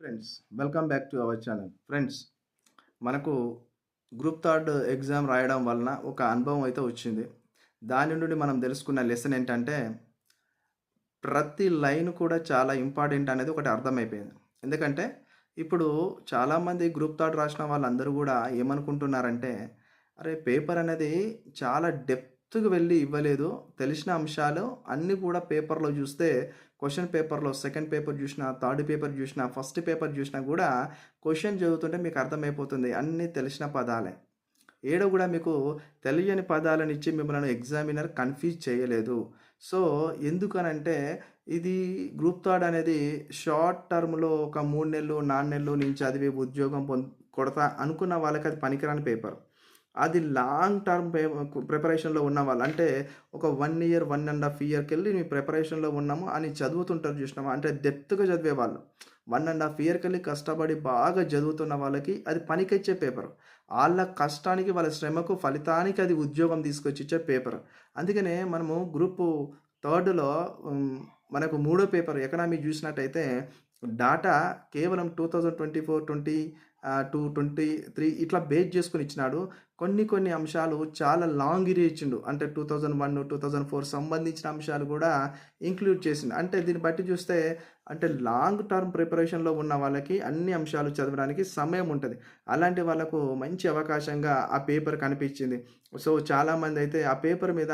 Friends welcome back to our channel friends మనకు group third exam రాయడం వలన ఒక అనుభవం అయితే వచ్చింది. దాని నుండి మనం తెలుసుకున్న లెసన్ ఏంటంటే ప్రతి లైన్ కూడా చాలా ఇంపార్టెంట్ అనేది ఒకటి అర్థమైపోయింది. ఎందుకంటే ఇప్పుడు చాలామంది గ్రూప్ థర్డ్ రాసిన వాళ్ళందరూ కూడా ఏమనుకుంటున్నారంటే అరే పేపర్ అనేది చాలా డెప్త్గా వెళ్ళి ఇవ్వలేదు. తెలిసిన అంశాలు అన్నీ కూడా పేపర్లో చూస్తే క్వశ్చన్ పేపర్లో సెకండ్ పేపర్ చూసినా థర్డ్ పేపర్ చూసినా ఫస్ట్ పేపర్ చూసినా కూడా క్వశ్చన్ చదువుతుంటే మీకు అర్థమైపోతుంది. అన్నీ తెలిసిన పదాలే. ఏడో కూడా మీకు తెలియని పదాలను ఇచ్చి మిమ్మల్ని ఎగ్జామినర్ కన్ఫ్యూజ్ చేయలేదు. సో ఎందుకనంటే ఇది గ్రూప్ థర్డ్ అనేది షార్ట్ టర్మ్లో ఒక మూడు నెలలు నాలుగు నెలలు నేను చదివి ఉద్యోగం పొంద కొడతా అనుకున్న వాళ్ళకి అది పనికిరాని పేపర్. అది లాంగ్ టర్మ్ పే ప్రిపరేషన్లో ఉన్న వాళ్ళు. అంటే ఒక one year one and half ఇయర్కి వెళ్ళి మీ ప్రిపరేషన్లో ఉన్నాము అని చదువుతుంటారు చూసినామా అంటే డెప్త్గా చదివే వాళ్ళు. వన్ అండ్ హాఫ్ ఇయర్కి వెళ్ళి కష్టపడి బాగా చదువుతున్న వాళ్ళకి అది పనికిచ్చే పేపర్ వాళ్ళ కష్టానికి వాళ్ళ శ్రమకు ఫలితానికి అది ఉద్యోగం తీసుకొచ్చి ఇచ్చే పేపర్ అందుకనే మనము గ్రూప్ థర్డ్లో మనకు మూడో పేపర్ ఎకనామీ చూసినట్టయితే డాటా కేవలం two thousand twenty four twenty two twenty three ఇట్లా బేస్ చేసుకుని ఇచ్చినాడు. కొన్ని కొన్ని అంశాలు చాలా లాంగ్ ఇచ్చిండు. అంటే two thousand one two thousand four సంబంధించిన అంశాలు కూడా ఇంక్లూడ్ చేసిండు. అంటే దీన్ని బట్టి చూస్తే అంటే లాంగ్ టర్మ్ ప్రిపరేషన్లో ఉన్న వాళ్ళకి అన్ని అంశాలు చదవడానికి సమయం ఉంటుంది. అలాంటి వాళ్ళకు మంచి అవకాశంగా ఆ పేపర్ కనిపించింది. సో చాలామంది అయితే ఆ పేపర్ మీద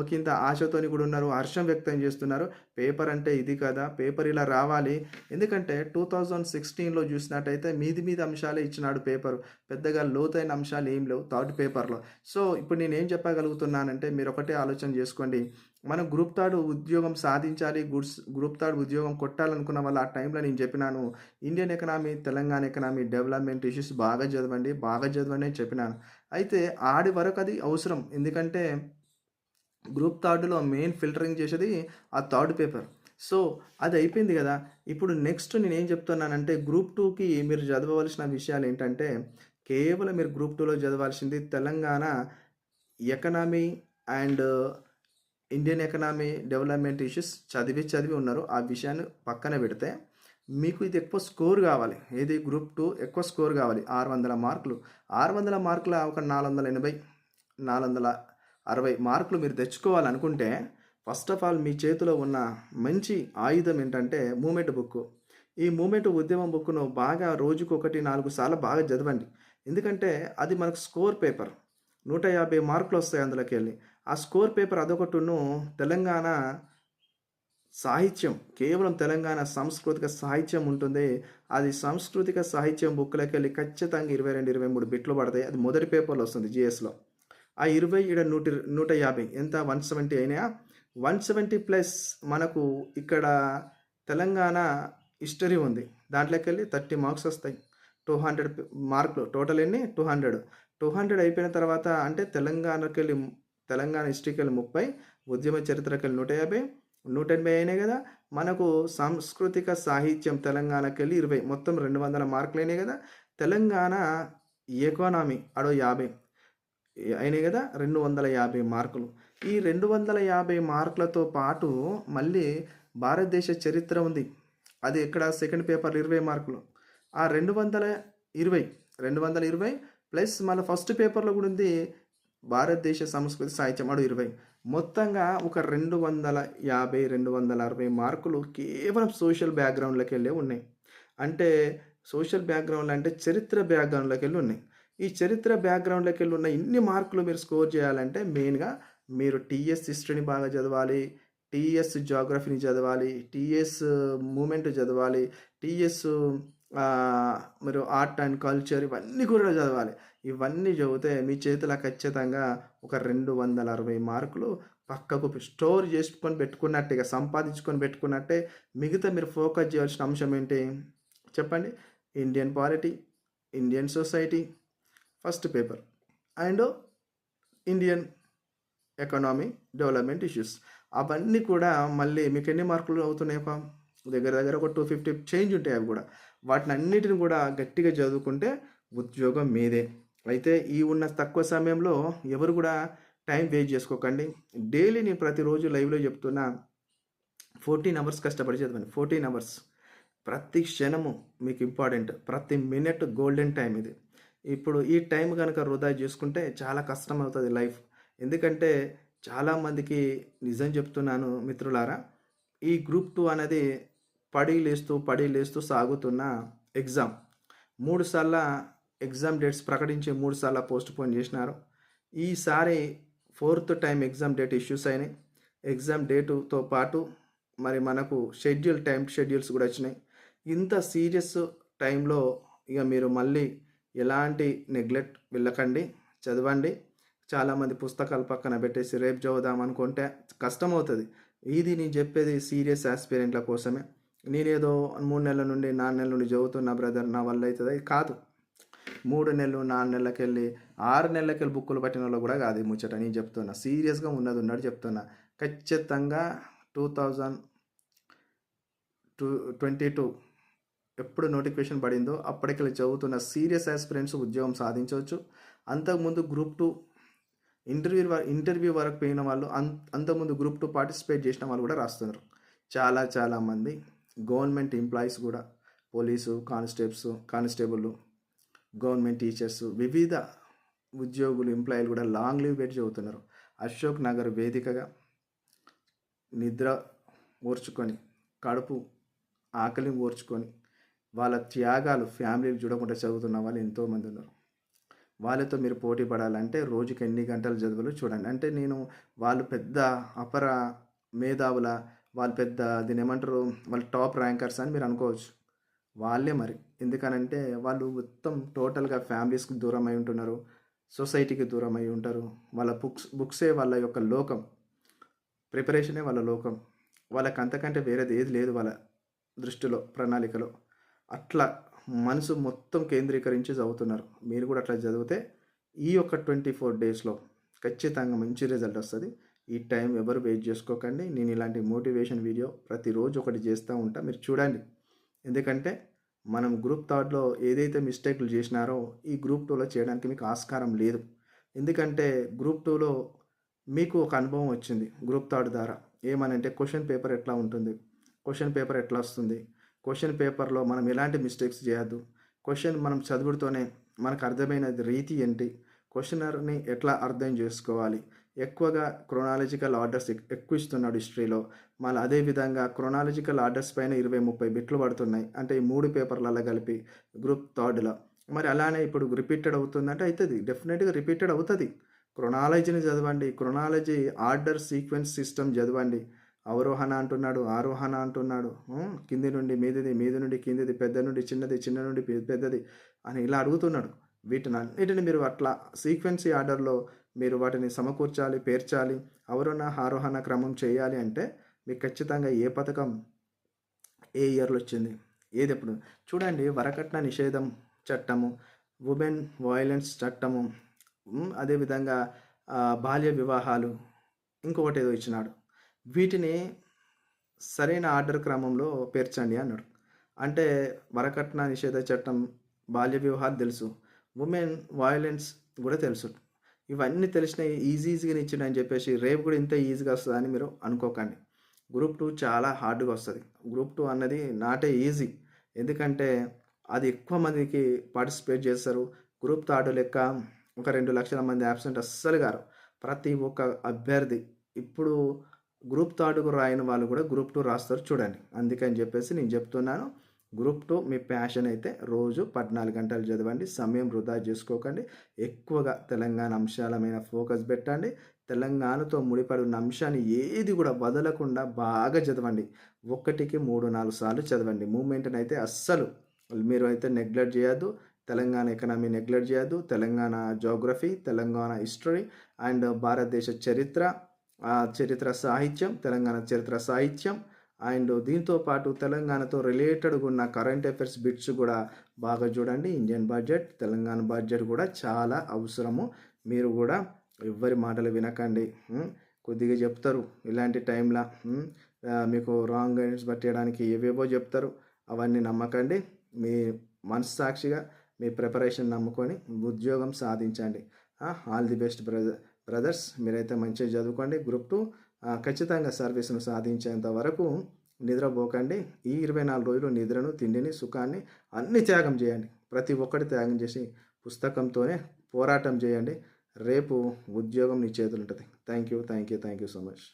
ఒకంత ఆశతోని కూడా ఉన్నారు హర్షం వ్యక్తం చేస్తున్నారు. పేపర్ అంటే ఇది కదా పేపర్ ఇలా రావాలి. ఎందుకంటే టూ థౌజండ్ సిక్స్టీన్లో చూసినట్టయితే మీది మీద అంశాలే ఇచ్చినాడు పేపర్. పెద్దగా లోతైన అంశాలు ఏం లేవు థర్డ్ పేపర్లో. సో ఇప్పుడు నేను ఏం చెప్పగలుగుతున్నానంటే మీరు ఒకటే ఆలోచన చేసుకోండి. మనం గ్రూప్ థర్డ్ ఉద్యోగం సాధించాలి గుడ్స్ గ్రూప్ థర్డ్ ఉద్యోగం కొట్టాలనుకున్న వాళ్ళు ఆ టైంలో నేను చెప్పినాను Indian economy Telangana economy development issues బాగా చదవండి బాగా చదవండి అని చెప్పినాను. అయితే ఆడి వరకు అది అవసరం. ఎందుకంటే గ్రూప్ థర్డ్లో మెయిన్ ఫిల్టరింగ్ చేసేది ఆ థర్డ్ పేపర్. సో అది అయిపోయింది కదా. ఇప్పుడు నెక్స్ట్ నేను ఏం చెప్తున్నానంటే గ్రూప్ టూకి మీరు చదవవలసిన విషయాలు ఏంటంటే కేవలం మీరు గ్రూప్ టూలో చదవాల్సింది Telangana economy and Indian economy development issues చదివి చదివి ఉన్నారు. ఆ విషయాన్ని పక్కన పెడితే మీకు ఇది ఎక్కువ స్కోర్ కావాలి. ఏది? గ్రూప్ టూ ఎక్కువ స్కోర్ కావాలి. ఆరు వందల మార్కులు. ఆరు వందల మార్కుల ఒక నాలుగు వందల ఎనభై నాలుగు వందల అరవై మార్కులు మీరు తెచ్చుకోవాలనుకుంటే ఫస్ట్ ఆఫ్ ఆల్ మీ చేతిలో ఉన్న మంచి ఆయుధం ఏంటంటే మూమెంట్ బుక్. ఈ మూమెంట్ ఉద్యమం బుక్ను బాగా రోజుకు ఒకటి నాలుగు సార్లు బాగా చదవండి. ఎందుకంటే అది మనకు స్కోర్ పేపర్ నూట యాభై మార్కులు వస్తాయి అందులోకి వెళ్ళి ఆ స్కోర్ పేపర్ అదొకటిను తెలంగాణ సాహిత్యం కేవలం తెలంగాణ సాంస్కృతిక సాహిత్యం ఉంటుంది. అది సాంస్కృతిక సాహిత్యం బుక్లోకి వెళ్ళి ఖచ్చితంగా ఇరవై రెండు ఇరవై మూడు బిట్లు పడతాయి. అది మొదటి పేపర్లో వస్తుంది జిఎస్లో. ఆ ఇరవై ఇక్కడ నూట నూట యాభై. ఎంత? వన్ సెవెంటీ అయినా వన్ సెవెంటీ ప్లస్ మనకు ఇక్కడ తెలంగాణ హిస్టరీ ఉంది. దాంట్లోకి వెళ్ళి థర్టీ మార్క్స్ వస్తాయి. టూ హండ్రెడ్ మార్కులు. టోటల్ ఎన్ని? Two hundred. టూ హండ్రెడ్ అయిపోయిన తర్వాత అంటే తెలంగాణకి వెళ్ళి తెలంగాణ హిస్టరీకి ముప్పై ఉద్యమ చరిత్రకలు వెళ్ళి నూట యాభై నూట ఎనభై అయినాయి కదా. మనకు సాంస్కృతిక సాహిత్యం తెలంగాణకి వెళ్ళి ఇరవై మొత్తం రెండు వందల మార్కులు అయినాయి కదా. తెలంగాణ ఎకానమీ అడో యాభై అయినాయి కదా రెండు వందల యాభై మార్కులు. ఈ రెండు వందల యాభై మార్కులతో పాటు మళ్ళీ భారతదేశ చరిత్ర ఉంది. అది ఇక్కడ సెకండ్ పేపర్ ఇరవై మార్కులు. ఆ రెండు వందల ఇరవై రెండు వందల ఇరవై ప్లస్ మళ్ళీ ఫస్ట్ పేపర్లో కూడా ఉంది భారతదేశ సంస్కృతి సాహిత్యం అడు ఇరవై. మొత్తంగా ఒక రెండు వందల యాభై రెండు వందల అరవై మార్కులు కేవలం సోషల్ బ్యాక్గ్రౌండ్లోకి వెళ్ళే ఉన్నాయి. అంటే సోషల్ బ్యాక్గ్రౌండ్ అంటే చరిత్ర బ్యాక్గ్రౌండ్లోకి వెళ్ళి ఉన్నాయి. ఈ చరిత్ర బ్యాక్గ్రౌండ్లోకి వెళ్ళి ఉన్న ఇన్ని మార్కులు మీరు స్కోర్ చేయాలంటే మెయిన్గా మీరు టీఎస్ హిస్టరీని బాగా చదవాలి టీఎస్ జాగ్రఫీని చదవాలి టీఎస్ మూమెంట్ చదవాలి టీఎస్ మీరు ఆర్ట్ అండ్ కల్చర్ ఇవన్నీ కూడా చదవాలి. ఇవన్నీ చదివితే మీ చేతిలో ఖచ్చితంగా ఒక రెండు వందల అరవై మార్కులు పక్కకు స్టోర్ చేసుకొని పెట్టుకున్నట్టే ఇక సంపాదించుకొని పెట్టుకున్నట్టే మిగతా మీరు ఫోకస్ చేయాల్సిన అంశం ఏంటి? చెప్పండి. Indian polity Indian society first paper. And Indian economy development issues. అవన్నీ కూడా మళ్ళీ మీకు ఎన్ని మార్కులు అవుతున్నాయి దగ్గర దగ్గర ఒక టూ ఫిఫ్టీ చేంజ్ ఉంటాయి అవి కూడా. వాటిని అన్నిటిని కూడా గట్టిగా చదువుకుంటే ఉద్యోగం మీదే. అయితే ఈ ఉన్న తక్కువ సమయంలో ఎవరు కూడా టైం వేస్ట్ చేసుకోకండి. డైలీ నేను ప్రతిరోజు లైవ్లో చెప్తున్నా ఫోర్టీన్ అవర్స్ కష్టపడి చదవండి. Fourteen hours. ప్రతి క్షణము మీకు ఇంపార్టెంట్. ప్రతి మినిట్ గోల్డెన్ టైం ఇది. ఇప్పుడు ఈ టైం కనుక వృధా చేసుకుంటే చాలా కష్టం అవుతుంది లైఫ్. ఎందుకంటే చాలామందికి నిజం చెప్తున్నాను మిత్రులారా ఈ గ్రూప్ టూ అనేది పడి లేస్తూ పడి లేస్తూ సాగుతున్న ఎగ్జామ్. మూడు సార్ల ఎగ్జామ్ డేట్స్ ప్రకటించి మూడు సార్లు పోస్ట్ పోన్ చేసినారు. ఈసారి fourth time exam date issues అయినాయి. ఎగ్జామ్ డేటుతో పాటు మరి మనకు షెడ్యూల్ టైం షెడ్యూల్స్ కూడా వచ్చినాయి. ఇంత సీరియస్ టైంలో ఇక మీరు మళ్ళీ ఎలాంటి నెగ్లెక్ట్ వెళ్ళకండి చదవండి. చాలామంది పుస్తకాలు పక్కన పెట్టేసి రేపు చదువుదాం అనుకుంటే కష్టం అవుతుంది ఇది నేను చెప్పేది సీరియస్ ఆస్పిరెంట్ల కోసమే. నేనేదో మూడు నెలల నుండి నాలుగు నెలల నుండి చదువుతున్నా బ్రదర్ నా వల్ల అవుతుంది? కాదు. మూడు నెలలు నాలుగు నెలలకి వెళ్ళి ఆరు నెలలకి వెళ్ళి బుక్కులు పట్టిన వాళ్ళు కూడా కాదు ముచ్చట. నేను చెప్తున్నా సీరియస్గా ఉన్నది ఉన్నట్టు చెప్తున్నా. ఖచ్చితంగా two thousand two twenty two ఎప్పుడు నోటిఫికేషన్ పడిందో అప్పటికెళ్ళి చదువుతున్న సీరియస్ ఆస్పిరెంట్స్ ఉద్యోగం సాధించవచ్చు. అంతకుముందు గ్రూప్ టూ ఇంటర్వ్యూ ఇంటర్వ్యూ వరకు పోయిన వాళ్ళు అంత అంతకుముందు గ్రూప్ టూ పార్టిసిపేట్ చేసిన వాళ్ళు కూడా రాస్తున్నారు. చాలా చాలామంది గవర్నమెంట్ ఎంప్లాయీస్ కూడా police constables constable government teachers వివిధ ఉద్యోగులు ఎంప్లాయీలు కూడా లాంగ్ లీవ్ పెట్టి చదువుతున్నారు. అశోక్ నగర్ వేదికగా నిద్ర ఓర్చుకొని కడుపు ఆకలిని ఓర్చుకొని వాళ్ళ త్యాగాలు ఫ్యామిలీలు చూడకుండా చదువుతున్న వాళ్ళు ఎంతోమంది ఉన్నారు. వాళ్ళతో మీరు పోటీ పడాలంటే రోజుకి ఎన్ని గంటలు చదువులు చూడండి. అంటే నేను వాళ్ళు పెద్ద అపర మేధావుల వాళ్ళు పెద్ద దీని ఏమంటారు? వాళ్ళు టాప్ ర్యాంకర్స్ అని మీరు అనుకోవచ్చు. వాళ్ళే మరి. ఎందుకనంటే వాళ్ళు మొత్తం టోటల్గా ఫ్యామిలీస్కి దూరం అయి ఉంటున్నారు. సొసైటీకి దూరం అయి ఉంటారు. వాళ్ళ బుక్స్ బుక్సే వాళ్ళ యొక్క లోకం. ప్రిపరేషనే వాళ్ళ లోకం. వాళ్ళకి అంతకంటే వేరేది ఏది లేదు వాళ్ళ దృష్టిలో ప్రణాళికలో. అట్లా మనసు మొత్తం కేంద్రీకరించి చదువుతున్నారు. మీరు కూడా అట్లా చదివితే ఈ యొక్క ట్వంటీ ఫోర్ డేస్లో ఖచ్చితంగా మంచి రిజల్ట్ వస్తుంది. ఈ టైం ఎవరు వెయిట్ చేసుకోకండి. నేను ఇలాంటి మోటివేషన్ వీడియో ప్రతిరోజు ఒకటి చేస్తూ ఉంటా. మీరు చూడండి. ఎందుకంటే మనం గ్రూప్ థర్డ్లో ఏదైతే మిస్టేక్లు చేసినారో ఈ గ్రూప్ టూలో చేయడానికి మీకు ఆస్కారం లేదు. ఎందుకంటే గ్రూప్ టూలో మీకు ఒక అనుభవం వచ్చింది గ్రూప్ థర్డ్ ద్వారా. ఏమనంటే క్వశ్చన్ పేపర్ ఎట్లా ఉంటుంది? క్వశ్చన్ పేపర్ ఎట్లా వస్తుంది? క్వశ్చన్ పేపర్లో మనం ఎలాంటి మిస్టేక్స్ చేయొద్దు? క్వశ్చన్ మనం చదువుతోనే మనకు అర్థమైన రీతి ఏంటి? క్వశ్చనర్ని ఎట్లా అర్థం చేసుకోవాలి? ఎక్కువగా క్రొనాలజికల్ ఆర్డర్స్ ఎక్కువ ఇస్తున్నాడు హిస్టరీలో మళ్ళీ అదేవిధంగా క్రొనాలజికల్ ఆర్డర్స్ పైన ఇరవై ముప్పై బిట్లు పడుతున్నాయి. అంటే ఈ మూడు పేపర్లలో కలిపి గ్రూప్ థర్డ్లో మరి అలానే ఇప్పుడు రిపీటెడ్ అవుతుందంటే అవుతుంది డెఫినెట్గా రిపీటెడ్ అవుతుంది. క్రొనాలజీని చదవండి. క్రొనాలజీ ఆర్డర్ సీక్వెన్స్ సిస్టమ్ చదవండి. అవరోహణ అంటున్నాడు ఆరోహణ అంటున్నాడు. కింది నుండి మీదిది మీది నుండి కిందిది పెద్ద నుండి చిన్నది చిన్న నుండి పెద్దది అని ఇలా అడుగుతున్నాడు వీటిని అన్నిటిని మీరు అట్లా సీక్వెన్సీ ఆర్డర్లో మీరు వాటిని సమకూర్చాలి పేర్చాలి అవరోహణ ఆరోహణ క్రమం చేయాలి అంటే మీకు ఖచ్చితంగా ఏ పథకం ఏ ఇయర్లో వచ్చింది? ఏది ఎప్పుడు? చూడండి వరకట్న నిషేధం చట్టము ఉమెన్ వయలెన్స్ చట్టము అదేవిధంగా బాల్య వివాహాలు ఇంకొకటి ఏదో ఇచ్చినాడు. వీటిని సరైన ఆర్డర్ క్రమంలో పేర్చండి అన్నాడు. అంటే వరకట్న నిషేధ చట్టం బాల్య వివాహాలు తెలుసు ఉమెన్ వయలెన్స్ కూడా తెలుసు. ఇవన్నీ తెలిసిన ఈజీ ఈజీగా ఇచ్చిండు అని చెప్పేసి రేపు కూడా ఇంత ఈజీగా వస్తుందని మీరు అనుకోకండి. గ్రూప్ టూ చాలా హార్డ్గా వస్తుంది. గ్రూప్ టూ అన్నది నాటే ఈజీ. ఎందుకంటే అది ఎక్కువ మందికి పార్టిసిపేట్ చేస్తారు. గ్రూప్ థర్డ్ లెక్క ఒక రెండు లక్షల మంది యాబ్సెంట్ అస్సలు గారు ప్రతి ఒక్క అభ్యర్థి ఇప్పుడు గ్రూప్ థర్డ్కు రాయని వాళ్ళు కూడా గ్రూప్ టూ రాస్తారు చూడండి. అందుకని చెప్పేసి నేను చెప్తున్నాను. గ్రూప్ టూ మీ ప్యాషన్ అయితే రోజు పద్నాలుగు గంటలు చదవండి సమయం వృధా చేసుకోకండి ఎక్కువగా తెలంగాణ అంశాల మీద ఫోకస్ పెట్టండి తెలంగాణతో ముడిపడి ఉన్న అంశాన్ని ఏది కూడా వదలకుండా బాగా చదవండి. ఒకటికి మూడు నాలుగు సార్లు చదవండి. మూమెంట్ని అయితే అస్సలు మీరు అయితే నెగ్లెక్ట్ చేయొద్దు. తెలంగాణ ఎకనామీ నెగ్లెక్ట్ చేయొద్దు. Telangana geography Telangana history and భారతదేశ చరిత్ర చరిత్ర సాహిత్యం తెలంగాణ చరిత్ర సాహిత్యం అండ్ దీంతో పాటు తెలంగాణతో రిలేటెడ్గా ఉన్న కరెంట్ అఫైర్స్ బిట్స్ కూడా బాగా చూడండి. ఇండియన్ బడ్జెట్ తెలంగాణ బడ్జెట్ కూడా చాలా అవసరము. మీరు కూడా ఎవ్వరి మాటలు వినకండి. కొద్దిగా చెప్తారు ఇలాంటి టైంలో. మీకు రాంగ్ గైడెన్స్ పట్టేయడానికి ఏవేవో చెప్తారు. అవన్నీ నమ్మకండి. మీ మనస్సాక్షిగా మీ ప్రిపరేషన్ నమ్ముకొని ఉద్యోగం సాధించండి. All the best brother brothers మీరైతే మంచిగా చదువుకోండి. గ్రూప్ టూ ఖచ్చితంగా సర్వీస్ను సాధించేంత వరకు నిద్రపోకండి. ఈ ఇరవై నాలుగు రోజులు నిద్రను తిండిని సుఖాన్ని అన్ని త్యాగం చేయండి. ప్రతి ఒక్కటి త్యాగం చేసి పుస్తకంతోనే పోరాటం చేయండి. రేపు ఉద్యోగం నీ చేతులు ఉంటుంది. Thank you thank you thank you so much